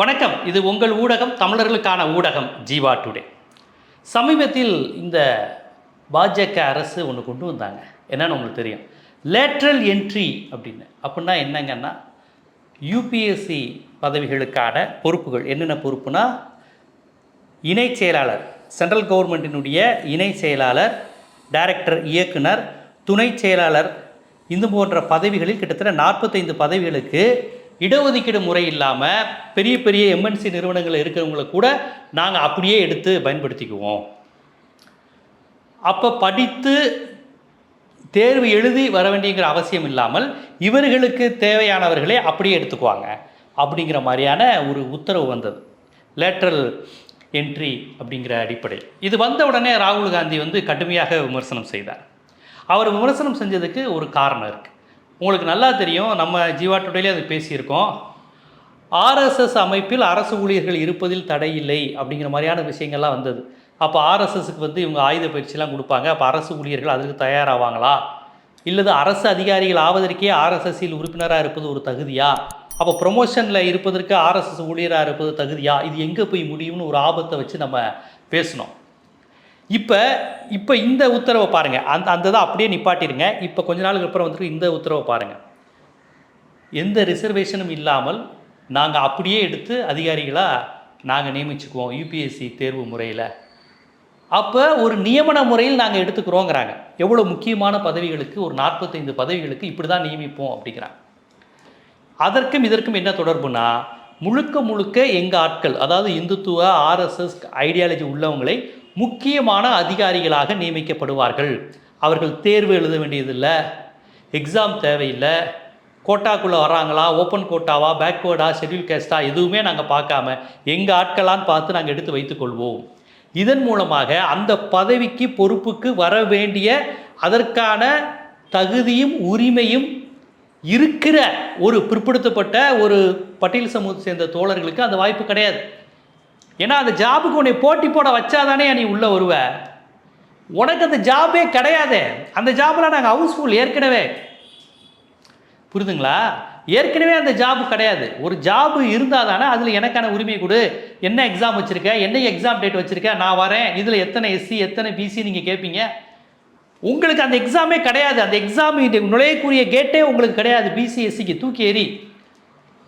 வணக்கம். இது உங்கள் ஊடகம் தமிழர்களுக்கான ஊடகம் ஜீவா டுடே. சமீபத்தில் இந்த பாஜக அரசு ஒன்று கொண்டு வந்தாங்க. என்னன்னு உங்களுக்கு தெரியும். லேட்ரல் என்ட்ரி அப்படின்னு. அப்படின்னா என்னங்கன்னா யூபிஎஸ்சி பதவிகளுக்கான பொறுப்புகள். என்னென்ன பொறுப்புனா இணை செயலாளர் சென்ட்ரல் கவர்மெண்ட்டினுடைய இணை செயலாளர் டைரக்டர் இயக்குனர் துணை செயலாளர் இந்த போன்ற பதவிகளில் கிட்டத்தட்ட நாற்பத்தைந்து பதவிகளுக்கு இடஒதுக்கீடு முறை இல்லாமல் பெரிய பெரிய எம்என்சி நிறுவனங்கள் இருக்கிறவங்கள கூட நாங்கள் அப்படியே எடுத்து பயன்படுத்திக்குவோம். அப்போ படித்து தேர்வு எழுதி வர வேண்டியங்கிற அவசியம் இல்லாமல் இவர்களுக்கு தேவையானவர்களே அப்படியே எடுத்துக்குவாங்க. அப்படிங்கிற மாதிரியான ஒரு உத்தரவு வந்தது. லேட்ரல் என்ட்ரி அப்படிங்கிற அடிப்படை இது வந்த உடனே ராகுல் காந்தி வந்து கடுமையாக விமர்சனம் செய்தார். அவர் விமர்சனம் செஞ்சதுக்கு ஒரு காரணம் இருக்குது உங்களுக்கு நல்லா தெரியும் நம்ம ஜீவா டுடேலே அது பேசியிருக்கோம். ஆர்எஸ்எஸ் அமைப்பில் அரசு ஊழியர்கள் இருப்பதில் தடை இல்லை அப்படிங்கிற மாதிரியான விஷயங்கள்லாம் வந்தது. அப்போ ஆர்எஸ்எஸ்க்கு வந்து இவங்க ஆயுத பயிற்சிலாம் கொடுப்பாங்க. அப்போ அரசு ஊழியர்கள் அதுக்கு தயாராவாங்களா? இல்லது அரசு அதிகாரிகள் ஆவதற்கே ஆர்எஸ்எஸ்ஸில் உறுப்பினராக இருப்பது ஒரு தகுதியா? அப்போ ப்ரொமோஷனில் இருப்பதற்கு ஆர்எஸ்எஸ் ஊழியராக இருப்பது தகுதியா? இது எங்கே போய் முடியும்னு ஒரு ஆபத்தை வச்சு நம்ம பேசணும். இப்போ இப்போ இந்த உத்தரவை பாருங்கள் அந்த அந்த இதை அப்படியே நிப்பாட்டிடுங்க. இப்போ கொஞ்ச நாளுக்கு அப்புறம் வந்துட்டு இந்த உத்தரவை பாருங்கள் எந்த ரிசர்வேஷனும் இல்லாமல் நாங்கள் அப்படியே எடுத்து அதிகாரிகளாக நாங்கள் நியமிச்சுக்குவோம் யூபிஎஸ்சி தேர்வு முறையில். அப்போ ஒரு நியமன முறையில் நாங்கள் எடுத்துக்கிறோங்கிறாங்க. எவ்வளோ முக்கியமான பதவிகளுக்கு ஒரு நாற்பத்தைந்து பதவிகளுக்கு இப்படி தான் நியமிப்போம் அப்படிங்கிறாங்க. அதற்கும் இதற்கும் என்ன தொடர்புனா முழுக்க முழுக்க எங்கள் ஆட்கள் அதாவது இந்துத்துவ ஆர்எஸ்எஸ் ஐடியாலஜி உள்ளவங்களை முக்கியமான அதிகாரிகளாக நியமிக்கப்படுவார்கள். அவர்கள் தேர்வு எழுத வேண்டியதில்லை எக்ஸாம் தேவையில்லை கோட்டாக்குள்ளே வராங்களா ஓப்பன் கோட்டாவா பேக்வேர்டா ஷெட்யூல் கேஸ்டா எதுவுமே நாங்கள் பார்க்காம எங்கள் ஆட்களான்னு பார்த்து நாங்கள் எடுத்து வைத்துக்கொள்வோம் இதன் மூலமாக அந்த பதவிக்கு பொறுப்புக்கு வர வேண்டிய அதற்கான தகுதியும் உரிமையும் இருக்கிற ஒரு பிற்படுத்தப்பட்ட ஒரு பட்டியல் சமூகத்தை சேர்ந்த தோழர்களுக்கு அந்த வாய்ப்பு கிடையாது. ஏன்னா அந்த ஜாபுக்கு உன்னை போட்டி போட வச்சாதானே நீ உள்ளே வருவ. உனக்கு அந்த ஜாபே கிடையாது. அந்த ஜாபில் நாங்கள் ஹவுஸ்ஃபுல் ஏற்கனவே. புரிதுங்களா? ஏற்கனவே அந்த ஜாப் கிடையாது. ஒரு ஜாப் இருந்தால் தானே அதில் எனக்கான உரிமை கொடு. என்ன எக்ஸாம் வச்சுருக்க? என்ன எக்ஸாம் டேட் வச்சுருக்க? நான் வரேன். இதில் எத்தனை எஸ்சி எத்தனை பிசி நீங்கள் கேட்பீங்க உங்களுக்கு அந்த எக்ஸாமே கிடையாது. அந்த எக்ஸாம் நுழையக்கூடிய கேட்டே உங்களுக்கு கிடையாது. பிசிஎஸ்சிக்கு தூக்கி எறி.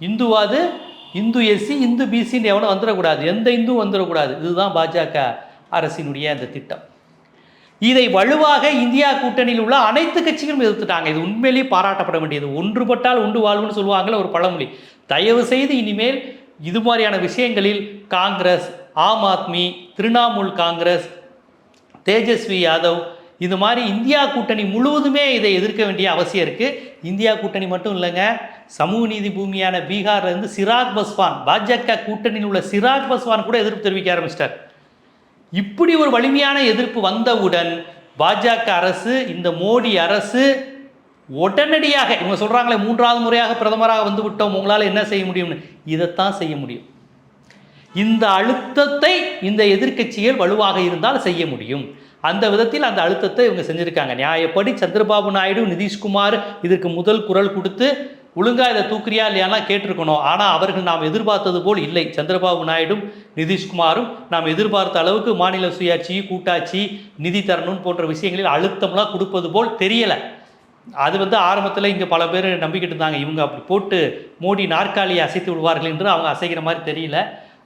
இந்துவாது இந்து எஸ்சி இந்து பிசின்னு எவனும் வந்துடக்கூடாது. எந்த இந்துவும் வந்துடக்கூடாது. இதுதான் பாஜக அரசினுடைய அந்த திட்டம். இதை வலுவாக இந்தியா கூட்டணியில் உள்ள அனைத்து கட்சிகளும் எதிர்த்துட்டாங்க. இது உண்மையிலேயே பாராட்டப்பட வேண்டியது. ஒன்றுபட்டால் உண்டு வாழ்வுன்னு சொல்லுவாங்கல்ல ஒரு பழமொழி. தயவு செய்து இனிமேல் இது மாதிரியான விஷயங்களில் காங்கிரஸ் ஆம் ஆத்மி திரிணாமுல் காங்கிரஸ் தேஜஸ்வி யாதவ் இது மாதிரி இந்தியா கூட்டணி முழுவதுமே இதை எதிர்க்க வேண்டிய அவசியம் இருக்குது இந்தியா கூட்டணி மட்டும் இல்லைங்க சமூக நீதி பூமியான பீகார்லேருந்து சிராக் பஸ்வான் பாஜக கூட்டணியில் உள்ள சிராக் பஸ்வான் கூட எதிர்ப்பு தெரிவிக்க ஆரம்பிச்சிட்டார். இப்படி ஒரு வலிமையான எதிர்ப்பு வந்தவுடன் பாஜக அரசு இந்த மோடி அரசு உடனடியாக இவங்க சொல்கிறாங்களே மூன்றாவது முறையாக பிரதமராக வந்து விட்டோம் உங்களால் என்ன செய்ய முடியும்னு? இதைத்தான் செய்ய முடியும். இந்த அழுத்தத்தை இந்த எதிர்க்கட்சிகள் வலுவாக இருந்தால் செய்ய முடியும். அந்த விதத்தில் அந்த அழுத்தத்தை இவங்க செஞ்சுருக்காங்க. நியாயப்படி சந்திரபாபு நாயுடு நிதிஷ்குமார் இதற்கு முதல் குரல் கொடுத்து ஒழுங்காக இதை தூக்குறியா இல்லையானா கேட்டிருக்கணும். ஆனால் அவர்கள் நாம் எதிர்பார்த்தது போல் இல்லை. சந்திரபாபு நாயுடும் நிதிஷ்குமாரும் நாம் எதிர்பார்த்த அளவுக்கு மாநில சுயாட்சி கூட்டாட்சி நிதி தரணும் போன்ற விஷயங்களில் அழுத்தம்லாம் கொடுப்பது போல் தெரியலை. அது வந்து ஆரம்பத்தில் இங்கே பல பேர் நம்பிக்கிட்டு இருந்தாங்க. இவங்க அப்படி போட்டு மோடி நாற்காலியை அசைத்து விடுவார்கள் என்று அவங்க அசைக்கிற மாதிரி தெரியல.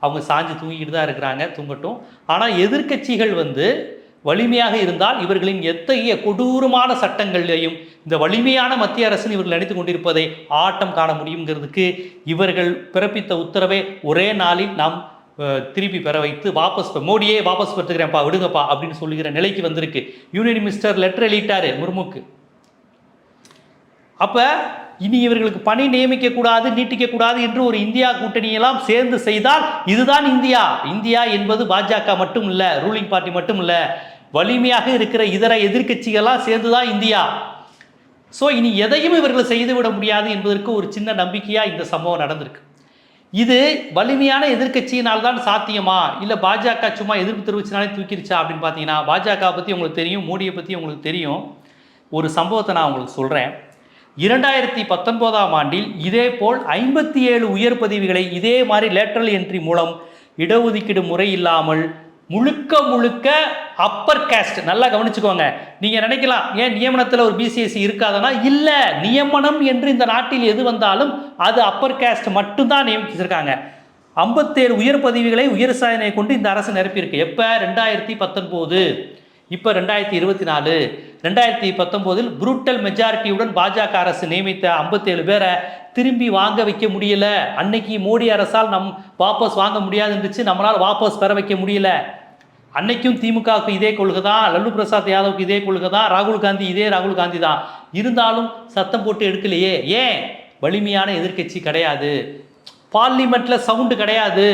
அவங்க சாஞ்சு தூங்கிக்கிட்டு தான் இருக்கிறாங்க தூங்கட்டும். ஆனால் எதிர்க்கட்சிகள் வந்து வலிமையாக இருந்தால் இவர்களின் எத்தகைய கொடூரமான சட்டங்களையும் இந்த வலிமையான மத்திய அரசின் இவர்கள் நினைத்து கொண்டிருப்பதை ஆட்டம் காண முடியுங்கிறதுக்கு இவர்கள் பிறப்பித்த உத்தரவை ஒரே நாளில் நாம் திருப்பி பெற வைத்து வாபஸ் மோடியே வாபஸ் பெற்றுக்கிறேன்ப்பா விடுங்கப்பா அப்படின்னு சொல்லுகிற நிலைக்கு வந்திருக்கு. யூனியன் மினிஸ்டர் லெட்டர் எழுதிட்டாரு முர்முக்கு. அப்போ இனி இவர்களுக்கு பணி நியமிக்க கூடாது நீட்டிக்க கூடாது என்று ஒரு இந்தியா கூட்டணியெல்லாம் சேர்ந்து செய்தால் இதுதான் இந்தியா. இந்தியா என்பது பாஜக மட்டும் இல்லை ரூலிங் பார்ட்டி மட்டும் இல்லை. வலிமையாக இருக்கிற இதர எதிர்கட்சிகளாக சேர்ந்து தான் இந்தியா. ஸோ இனி எதையும் இவர்கள் செய்துவிட முடியாது என்பதற்கு ஒரு சின்ன நம்பிக்கையாக இந்த சம்பவம் நடந்திருக்கு. இது வலிமையான எதிர்க்கட்சியினால் தான் சாத்தியமா? இல்லை பாஜக சும்மா எதிர்ப்பு தெரிவிச்சினாலே தூக்கிடுச்சா அப்படின்னு பார்த்தீங்கன்னா பாஜக பற்றி உங்களுக்கு தெரியும் மோடியை பற்றி உங்களுக்கு தெரியும். ஒரு சம்பவத்தை நான் உங்களுக்கு சொல்கிறேன் இரண்டாயிரத்தி பத்தொன்பதாம் ஆண்டில் இதேபோல் ஐம்பத்தி ஏழு உயர் பதவிகளை இதே மாதிரி லேட்டரல் என்ட்ரி மூலம் இடஒதுக்கீடு முறை இல்லாமல் முழுக்க முழுக்க அப்பர் காஸ்ட் நல்லா கவனிச்சுக்கோங்க. நீங்க நினைக்கலாம் ஏன் நியமனத்தில் ஒரு பிசிஎஸ்சி இருக்காதுன்னா இல்ல நியமனம் என்று இந்த நாட்டில் எது வந்தாலும் அது அப்பர் காஸ்ட் மட்டும்தான் நியமிச்சிருக்காங்க. ஐம்பத்தேழு உயர் பதவிகளை உயர் சாதனை கொண்டு இந்த அரசு நிரப்பியிருக்கு. எப்போ? ரெண்டாயிரத்தி பத்தொன்பது. இப்போ ரெண்டாயிரத்தி இருபத்தி நாலு ரெண்டாயிரத்தி பத்தொம்போதில் புரூட்டல் மெஜாரிட்டியுடன் பாஜக அரசு நியமித்த ஐம்பத்தேழு பேரை திரும்பி வாங்க வைக்க முடியல. அன்னைக்கு மோடி அரசால் நம் வாபஸ் வாங்க முடியாது இருந்துச்சு. நம்மளால் வாபஸ் பெற வைக்க முடியல. அன்னைக்கும் திமுகவுக்கு இதே கொள்கை தான். லல்லு பிரசாத் யாதவுக்கு இதே கொள்கை தான். ராகுல் காந்தி இதே ராகுல் காந்தி தான். இருந்தாலும் சத்தம் போட்டு எடுக்கலையே. ஏன்? வலிமையான எதிர்க்கட்சி கிடையாது. பார்லிமெண்ட்டில் சவுண்டு கிடையாது.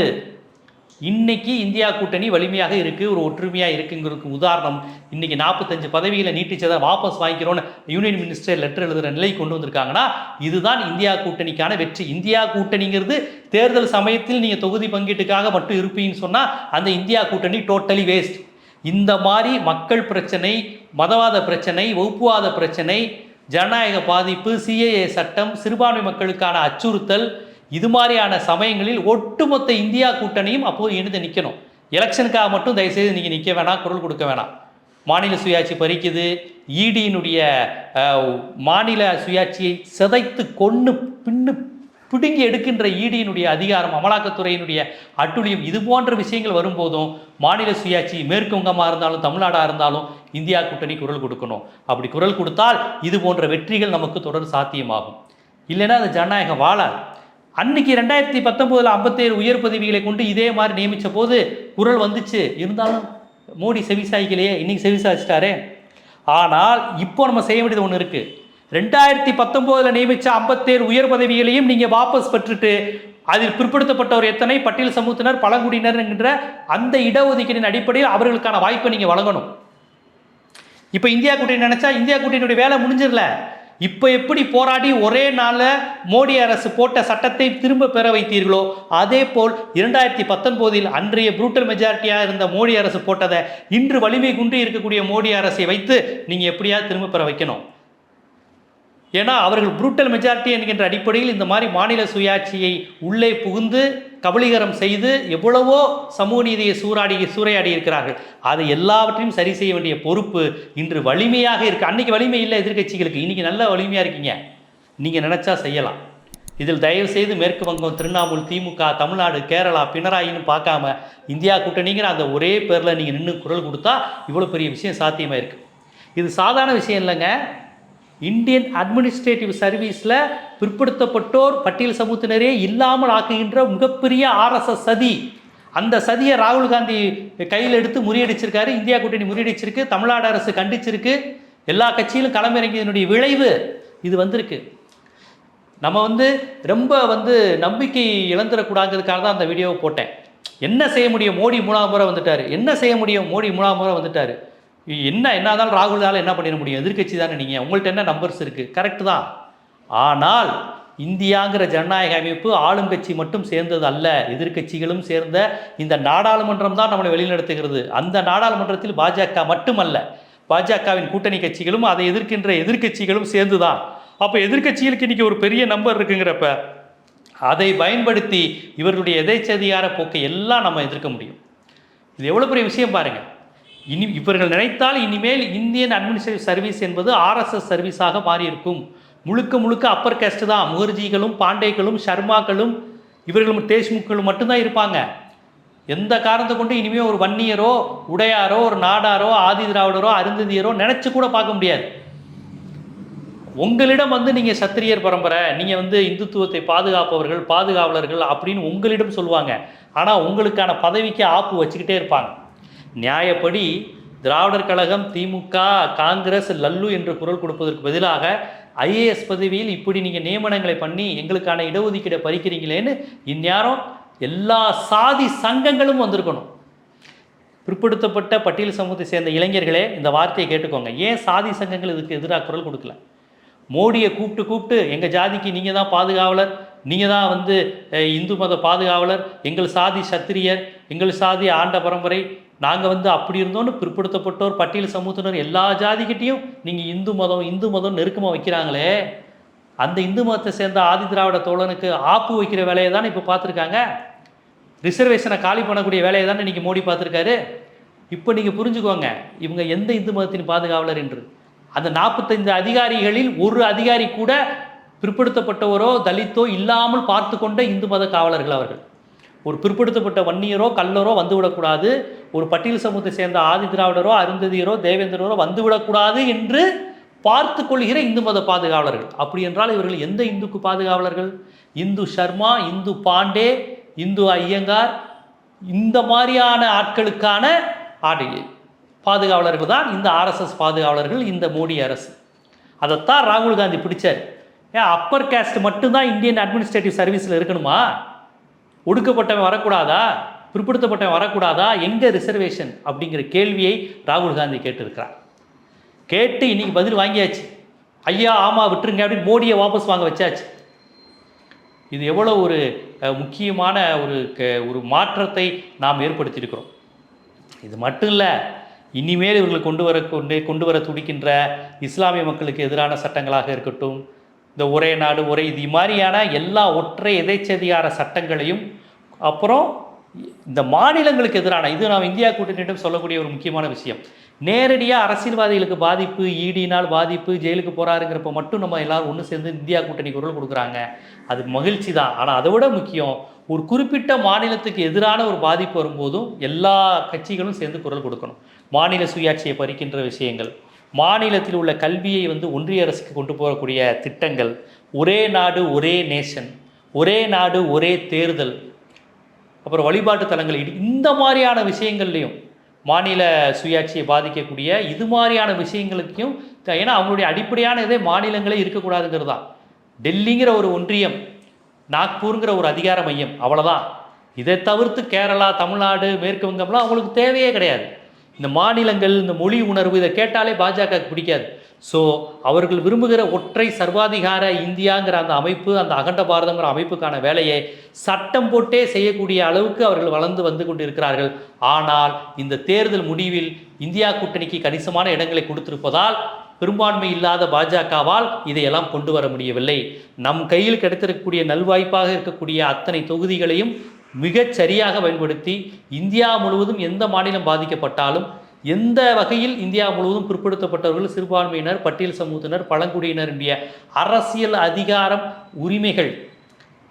இன்னைக்கு இந்தியா கூட்டணி வலிமையாக இருக்குது ஒரு ஒற்றுமையாக இருக்குங்கிறதுக்கு உதாரணம். இன்னைக்கு நாற்பத்தஞ்சு பதவிகளை நீட்டிச்சதை வாபஸ் வாங்கிக்கிறோன்னு யூனியன் மினிஸ்டர் லெட்டர் எழுதுகிற நிலை கொண்டு வந்திருக்காங்கன்னா இதுதான் இந்தியா கூட்டணிக்கான வெற்றி. இந்தியா கூட்டணிங்கிறது தேர்தல் சமயத்தில் நீங்கள் தொகுதி பங்கீட்டுக்காக மட்டும் இருப்பீங்கன்னு சொன்னால் அந்த இந்தியா கூட்டணி டோட்டலி வேஸ்ட் இந்த மாதிரி மக்கள் பிரச்சனை மதவாத பிரச்சனை வகுப்புவாத பிரச்சனை ஜனநாயக பாதிப்பு சிஏஏ சட்டம் சிறுபான்மை மக்களுக்கான அச்சுறுத்தல் இது மாதிரியான சமயங்களில் ஒட்டுமொத்த இந்தியா கூட்டணியும் அப்போது இணைந்து நிற்கணும் எலெக்ஷனுக்காக மட்டும் தயவுசெய்து நீங்கள் நிற்க வேணாம் குரல் கொடுக்க வேணாம். மாநில சுயாட்சி பறிக்குது ஈடியினுடைய மாநில சுயாட்சியை சிதைத்து கொன்று பின்னு பிடுங்கி எடுக்கின்ற ஈடியினுடைய அதிகாரம் அமலாக்கத்துறையினுடைய அட்டுழியம் இது போன்ற விஷயங்கள் வரும்போதும் மாநில சுயாட்சி மேற்கு வங்கமாக இருந்தாலும் தமிழ்நாடாக இருந்தாலும் இந்தியா கூட்டணி குரல் கொடுக்கணும். அப்படி குரல் கொடுத்தால் இது போன்ற வெற்றிகள் நமக்கு தொடர் சாத்தியமாகும். இல்லைன்னா அது ஜனநாயகம் வாழாது. அன்னைக்கு ரெண்டாயிரத்தி பத்தொம்போதில் ஐம்பத்தேழு உயர் பதவிகளை கொண்டு இதே மாதிரி நியமித்த போது குரல் வந்துச்சு. இருந்தாலும் மோடி செவிசாய்க்கலையே இன்னைக்கு செவிசாய்ச்சிட்டாரே. ஆனால் இப்போ நம்ம செய்ய வேண்டியது ஒன்று இருக்குது ரெண்டாயிரத்தி பத்தொம்போதில் நியமித்த ஐம்பத்தேழு உயர் பதவிகளையும் நீங்கள் வாபஸ் பெற்றுட்டு அதில் பிற்படுத்தப்பட்டவர் எத்தனை? பட்டியல் சமூகத்தினர் பழங்குடியினர் என்கின்ற அந்த இடஒதுக்கீட்டின் அடிப்படையில் அவர்களுக்கான வாய்ப்பை நீங்கள் வழங்கணும். இப்போ இந்தியா கூட்டணி நினச்சா இந்தியா கூட்டணியுடைய வேலை முடிஞ்சிடல. இப்போ எப்படி போராடி ஒரே நாளில் மோடி அரசு போட்ட சட்டத்தை திரும்ப பெற வைத்தீர்களோ அதே போல் இரண்டாயிரத்தி பத்தொன்பதில் அன்றைய புரூட்டல் மெஜாரிட்டியாக இருந்த மோடி அரசு போட்டதை இன்று வலிமை குன்றி இருக்கக்கூடிய மோடி அரசை வைத்து நீங்கள் எப்படியாவது திரும்ப பெற வைக்கணும். ஏன்னா அவர்கள் புரூட்டல் மெஜாரிட்டி என்கின்ற அடிப்படையில் இந்த மாதிரி மாநில சுயாட்சியை உள்ளே புகுந்து கபலீகரம் செய்து எவ்வளவோ சமூக நீதியை சூறாடி சூறையாடி இருக்கிறார்கள். அது எல்லாவற்றையும் சரி செய்ய வேண்டிய பொறுப்பு இன்று வலிமையாக இருக்குது அன்னைக்கு வலிமை இல்லை எதிர்க்கட்சிகளுக்கு. இன்னைக்கு நல்ல வலிமையாக இருக்கீங்க. நீங்கள் நினச்சா செய்யலாம். இதில் தயவு செய்து மேற்கு வங்கம் திரிணாமுல் திமுக தமிழ்நாடு கேரளா பினராயின்னு பார்க்காம இந்தியா கூட்டணிங்கிற அந்த ஒரே பேரில் நீங்கள் நின்று குரல் கொடுத்தா இவ்வளோ பெரிய விஷயம் சாத்தியமாக இருக்குது இது சாதாரண விஷயம் இல்லைங்க. இந்தியன் அட்மினிஸ்ட்ரேட்டிவ் சர்வீஸில் பிற்படுத்தப்பட்டோர் பட்டியல் சமூகத்தினரே இல்லாமல் ஆக்குகின்ற மிகப்பெரிய ஆர்எஸ்எஸ் சதி. அந்த சதியை ராகுல் காந்தி கையில் எடுத்து முறியடிச்சிருக்காரு. இந்தியா கூட்டணி முறியடிச்சிருக்கு. தமிழ்நாடு அரசு கண்டிச்சிருக்கு. எல்லா கட்சியிலும் களமிறங்கியதனுடைய விளைவு இது வந்திருக்கு. நம்ம வந்து ரொம்ப வந்து நம்பிக்கை இழந்துடக்கூடாதுக்காக தான் அந்த வீடியோவை போட்டேன். என்ன செய்ய முடியும்? மோடி மூணாவது முறை வந்துட்டார். என்ன செய்ய முடியும்? மோடி மூணாவது முறை வந்துட்டார். என்ன என்ன இருந்தாலும் ராகுலால் என்ன பண்ணிட முடியும்? எதிர்க்கட்சி தானே நீங்கள் உங்கள்கிட்ட என்ன நம்பர்ஸ் இருக்குது கரெக்டு தான். ஆனால் இந்தியாங்கிற ஜனநாயக அமைப்பு ஆளும் கட்சி மட்டும் சேர்ந்தது அல்ல. எதிர்க்கட்சிகளும் சேர்ந்த இந்த நாடாளுமன்றம் தான் நம்மளை வெளிநடத்துகிறது. அந்த நாடாளுமன்றத்தில் பாஜக மட்டுமல்ல. பாஜகவின் கூட்டணி கட்சிகளும் அதை எதிர்க்கின்ற எதிர்க்கட்சிகளும் சேர்ந்து தான் அப்போ எதிர்க்கட்சிகளுக்கு இன்றைக்கி ஒரு பெரிய நம்பர் இருக்குங்கிறப்ப அதை பயன்படுத்தி இவர்களுடைய எதேச்சதிகார போக்கை எல்லாம் நம்ம எதிர்க்க முடியும். இது எவ்வளோ பெரிய விஷயம் பாருங்கள் இனி இவர்கள் நினைத்தால் இனிமேல் இந்தியன் அட்மினிஸ்ட்ரேட்டிவ் சர்வீஸ் என்பது ஆர்எஸ்எஸ் சர்வீஸாக மாறியிருக்கும். முழுக்க முழுக்க அப்பர் கேஸ்ட் தான். முகர்ஜிகளும் பாண்டேகளும் சர்மாக்களும் இவர்களும் தேஷ்முக்களும் மட்டும்தான் இருப்பாங்க. எந்த காரணத்தை கொண்டு இனிமேல் ஒரு வன்னியரோ உடையாரோ ஒரு நாடாரோ ஆதி திராவிடரோ அருந்ததியரோ நினச்சி கூட பார்க்க முடியாது. உங்களிடம் வந்து நீங்கள் சத்திரியர் பரம்பரை நீங்கள் வந்து இந்துத்துவத்தை பாதுகாப்பவர்கள் பாதுகாவலர்கள் அப்படின்னு உங்களிடம் சொல்லுவாங்க. ஆனால் உங்களுக்கான பதவிக்கு ஆப்பு வச்சுக்கிட்டே இருப்பாங்க. நியாயப்படி திராவிடர் கழகம் திமுக காங்கிரஸ் லல்லு என்று குரல் கொடுப்பதற்கு பதிலாக ஐஏஎஸ் பதவியில் இப்படி நீங்கள் நியமனங்களை பண்ணி எங்களுக்கான இடஒதுக்கீடை பறிக்கிறீங்களேன்னு இந்நேரம் எல்லா சாதி சங்கங்களும் வந்திருக்கணும். பிற்படுத்தப்பட்ட பட்டியல் சமூகத்தை சேர்ந்த இளைஞர்களே இந்த வார்த்தையை கேட்டுக்கோங்க. ஏன் சாதி சங்கங்கள் இதுக்கு எதிராக குரல் கொடுக்கல? மோடியை கூப்பிட்டு கூப்பிட்டு எங்கள் ஜாதிக்கு நீங்கள் தான் பாதுகாவலர் நீங்கள் தான் வந்து இந்து மத பாதுகாவலர் எங்கள் சாதி சத்திரியர் எங்கள் சாதி ஆண்ட பரம்பரை நாங்கள் வந்து அப்படி இருந்தோன்னு பிற்படுத்தப்பட்டோர் பட்டியல் சமூகத்தினர் எல்லா ஜாதிக்கிட்டையும் நீங்கள் இந்து மதம் இந்து மதம் நெருக்கமாக வைக்கிறாங்களே அந்த இந்து மதத்தை சேர்ந்த ஆதி திராவிட தோழனுக்கு ஆப்பு வைக்கிற வேலையை தானே இப்போ பார்த்துருக்காங்க? ரிசர்வேஷனை காலி பண்ணக்கூடிய வேலையை தானே இன்றைக்கி மோடி பார்த்துருக்காரு? இப்போ நீங்கள் புரிஞ்சுக்கோங்க இவங்க எந்த இந்து மதத்தின் பாதுகாவலர் என்று? அந்த நாற்பத்தைந்து அதிகாரிகளில் ஒரு அதிகாரி கூட பிற்படுத்தப்பட்டவரோ தலித்தோ இல்லாமல் பார்த்து கொண்ட இந்து மத காவலர்கள் அவர்கள். ஒரு பிற்படுத்தப்பட்ட வன்னியரோ கல்லரோ வந்துவிடக்கூடாது. ஒரு பட்டியல் சமூகத்தை சேர்ந்த ஆதி திராவிடரோ அருந்ததியரோ தேவேந்திரரோ வந்துவிடக்கூடாது என்று பார்த்து கொள்கிற இந்து மத பாதுகாவலர்கள். அப்படி என்றால் இவர்கள் எந்த இந்துக்கு பாதுகாவலர்கள்? இந்து சர்மா இந்து பாண்டே இந்து ஐயங்கார் இந்த மாதிரியான ஆட்களுக்கான ஆடை பாதுகாவலர்கள் தான் இந்த ஆர்எஸ்எஸ் பாதுகாவலர்கள் இந்த மோடி அரசு. அதைத்தான் ராகுல் காந்தி பிடிச்சார். ஏன் அப்பர் கேஸ்ட் மட்டும்தான் இந்தியன் அட்மினிஸ்ட்ரேட்டிவ் சர்வீஸில் இருக்கணுமா? ஒடுக்கப்பட்டவன் வரக்கூடாதா? பிற்படுத்தப்பட்டவன் வரக்கூடாதா? எங்கே ரிசர்வேஷன் அப்படிங்கிற கேள்வியை ராகுல் காந்தி கேட்டிருக்கிறார். கேட்டு இன்னைக்கு பதில் வாங்கியாச்சு. ஐயா ஆமாம் விட்டுருங்க அப்படின்னு மோடியை வாபஸ் வாங்க வச்சாச்சு. இது எவ்வளோ ஒரு முக்கியமான ஒரு க- ஒரு மாற்றத்தை நாம் ஏற்படுத்தியிருக்கிறோம். இது மட்டும் இல்லை இனிமேல் இவர்கள் கொண்டு வர கொண்டு கொண்டு வர துடிக்கின்ற இஸ்லாமிய மக்களுக்கு எதிரான சட்டங்களாக இருக்கட்டும் இந்த ஒரே நாடு ஒரே இது மாதிரியான எல்லா ஒற்றை எதைச்சதிகார சட்டங்களையும் அப்புறம் இந்த மாநிலங்களுக்கு எதிரான இது நாம் இந்தியா கூட்டணியிடம் சொல்லக்கூடிய ஒரு முக்கியமான விஷயம். நேரடியாக அரசியல்வாதிகளுக்கு பாதிப்பு ஈடினால் பாதிப்பு ஜெயிலுக்கு போகிறாருங்கிறப்ப மட்டும் நம்ம எல்லாரும் ஒன்று சேர்ந்து இந்தியா கூட்டணி குரல் கொடுக்குறாங்க. அது மகிழ்ச்சி தான். ஆனால் அதை விட முக்கியம் ஒரு குறிப்பிட்ட மாநிலத்துக்கு எதிரான ஒரு பாதிப்பு வரும்போதும் எல்லா கட்சிகளும் சேர்ந்து குரல் கொடுக்கணும். மாநில சுயாட்சியை பறிக்கின்ற விஷயங்கள். மாநிலத்தில் உள்ள கல்வியை வந்து ஒன்றிய அரசுக்கு கொண்டு போகக்கூடிய திட்டங்கள் ஒரே நாடு ஒரே நேஷன் ஒரே நாடு ஒரே தேர்தல் அப்புறம் வழிபாட்டு தலங்கள் இந்த மாதிரியான விஷயங்கள்லையும் மாநில சுயாட்சியை பாதிக்கக்கூடிய இது மாதிரியான விஷயங்களுக்கும் ஏன்னா அவங்களுடைய அடிப்படையான இதே மாநிலங்களே இருக்கக்கூடாதுங்கிறது தான். டெல்லிங்கிற ஒரு ஒன்றியம் நாக்பூருங்கிற ஒரு அதிகார மையம் அவ்வளோதான் இதை தவிர்த்து கேரளா தமிழ்நாடு மேற்கு வங்கம்லாம் அவங்களுக்கு தேவையே கிடையாது. இந்த மாநிலங்கள் இந்த மொழி உணர்வு இதை கேட்டாலே பாஜக பிடிக்காது. ஸோ அவர்கள் விரும்புகிற ஒற்றை சர்வாதிகார இந்தியாங்கிற அந்த அமைப்பு அந்த அகண்ட பாரதங்கிற அமைப்புக்கான வேலையை சட்டம் போட்டே செய்யக்கூடிய அளவுக்கு அவர்கள் வளர்ந்து வந்து கொண்டிருக்கிறார்கள். ஆனால் இந்த தேர்தல் முடிவில் இந்தியா கூட்டணிக்கு கணிசமான இடங்களை கொடுத்திருப்பதால் பெரும்பான்மை இல்லாத பாஜகவால் இதையெல்லாம் கொண்டு வர முடியவில்லை. நம் கையில் கிடைத்திருக்கக்கூடிய நல்வாய்ப்பாக இருக்கக்கூடிய அத்தனை தொகுதிகளையும் மிகச் சரியாக பயன்படுத்தி இந்தியா முழுவதும் எந்த மாநிலம் பாதிக்கப்பட்டாலும் எந்த வகையில் இந்தியா முழுவதும் பிற்படுத்தப்பட்டவர்கள் சிறுபான்மையினர் பட்டியல் சமூகத்தினர் பழங்குடியினர் என்ற அரசியல் அதிகாரம் உரிமைகள்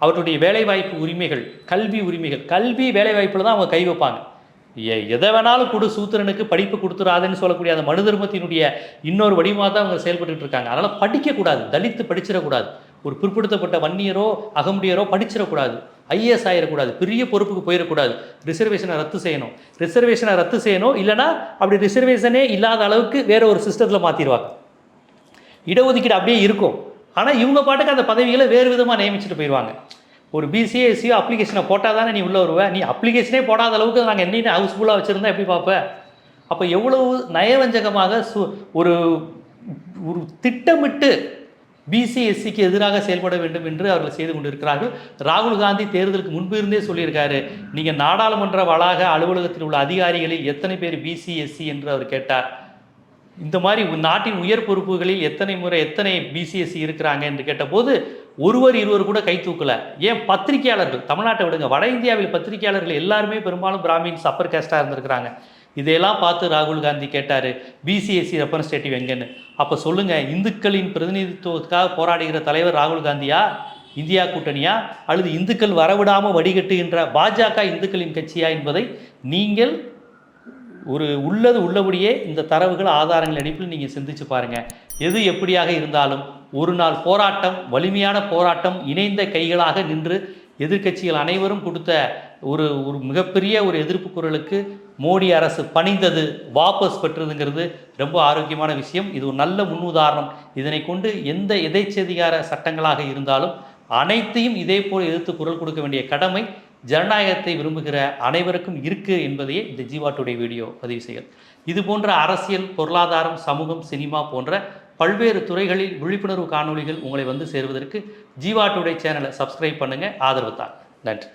அவர்களுடைய வேலைவாய்ப்பு உரிமைகள் கல்வி உரிமைகள் கல்வி வேலைவாய்ப்பில் தான் அவங்க கை வைப்பாங்க. எதை வேணாலும் கொடு சூத்திரனுக்கு படிப்பு கொடுத்துடாதுன்னு சொல்லக்கூடிய அந்த மனு தர்மத்தினுடைய இன்னொரு வடிவமாக தான் அவங்க செயல்பட்டு இருக்காங்க. அதனால் படிக்கக்கூடாது தலித்து படிச்சிடக்கூடாது. ஒரு பிற்படுத்தப்பட்ட வன்னியரோ அகமுடியரோ படிச்சிடக்கூடாது. ஐஏஎஸ் ஆகிடக்கூடாது பெரிய பொறுப்புக்கு போயிடக்கூடாது ரிசர்வேஷனை ரத்து செய்யணும். ரிசர்வேஷனை ரத்து செய்யணும். இல்லைன்னா அப்படி ரிசர்வேஷனே இல்லாத அளவுக்கு வேற ஒரு சிஸ்டத்தில் மாற்றிடுவாங்க இடஒதுக்கீடு அப்படியே இருக்கும். ஆனால் இவங்க பாட்டுக்கு அந்த பதவிகளை வேறு விதமாக நியமிச்சுட்டு போயிடுவாங்க. ஒரு பிசிஏ எஸ்சியோ அப்ளிகேஷனை போட்டால் தானே நீ உள்ளே வருவ? நீ அப்ளிகேஷனே போடாத அளவுக்கு நாங்கள் என்னென்ன ஹவுஸ்ஃபுல்லாக வச்சுருந்தா எப்படி பார்ப்ப அப்போ எவ்வளவு நயவஞ்சகமாக சு ஒரு ஒரு திட்டமிட்டு பிசி எஸ்சிக்கு எதிராக செயல்பட வேண்டும் என்று அவர்கள் செய்து கொண்டிருக்கிறார்கள். ராகுல் காந்தி தேர்தலுக்கு முன்பு இருந்தே சொல்லியிருக்காரு. நீங்கள் நாடாளுமன்ற வளாக அலுவலகத்தில் உள்ள அதிகாரிகளில் எத்தனை பேர் பிசி எஸ்சி என்று அவர் கேட்டார். இந்த மாதிரி நாட்டின் உயர் பொறுப்புகளில் எத்தனை முறை எத்தனை பிசிஎஸ்சி இருக்கிறாங்க என்று கேட்டபோது ஒருவர் இருவர் கூட கை தூக்கலை. ஏன்? பத்திரிகையாளர்கள். தமிழ்நாட்டை விடுங்க. வட இந்தியாவில் பத்திரிகையாளர்கள் எல்லாருமே பெரும்பாலும் பிராமின்ஸ் அப்பர் கேஸ்டாக இருந்திருக்கிறாங்க. இதையெல்லாம் பார்த்து ராகுல் காந்தி கேட்டார். பிசிஎஸ்சி ரெப்ரசன்டேட்டிவ் எங்கன்னு. அப்போ சொல்லுங்கள் இந்துக்களின் பிரதிநிதித்துவத்துக்காக போராடுகிற தலைவர் ராகுல் காந்தியா இந்தியா கூட்டணியா அல்லது இந்துக்கள் வரவிடாமல் வடிகட்டுகின்ற பாஜக இந்துக்களின் கட்சியா என்பதை நீங்கள் ஒரு உள்ளது உள்ளபடியே இந்த தரவுகள் ஆதாரங்கள் அடிப்பில் நீங்கள் சிந்திச்சு பாருங்கள் எது எப்படியாக இருந்தாலும் ஒரு நாள் போராட்டம் வலிமையான போராட்டம் இணைந்த கைகளாக நின்று எதிர்க்கட்சிகள் அனைவரும் கொடுத்த ஒரு ஒரு மிகப்பெரிய ஒரு எதிர்ப்பு குரலுக்கு மோடி அரசு பணிந்தது வாபஸ் பெற்றதுங்கிறது ரொம்ப ஆரோக்கியமான விஷயம். இது ஒரு நல்ல முன்னுதாரணம். இதனை கொண்டு எந்த எதைச்சதிகார சட்டங்களாக இருந்தாலும் அனைத்தையும் இதே போல் எதிர்த்து குரல் கொடுக்க வேண்டிய கடமை ஜனநாயகத்தை விரும்புகிற அனைவருக்கும் இருக்கு என்பதையே இந்த ஜீவா டுடே வீடியோ பதிவு செய்கிறது இது போன்ற அரசியல் பொருளாதாரம் சமூகம் சினிமா போன்ற பல்வேறு துறைகளில் விழிப்புணர்வு காணொளிகள் உங்களை வந்து சேருவதற்கு ஜீவா டுடே சேனலை சப்ஸ்கிரைப் பண்ணுங்கள் ஆதரவு தான். நன்றி.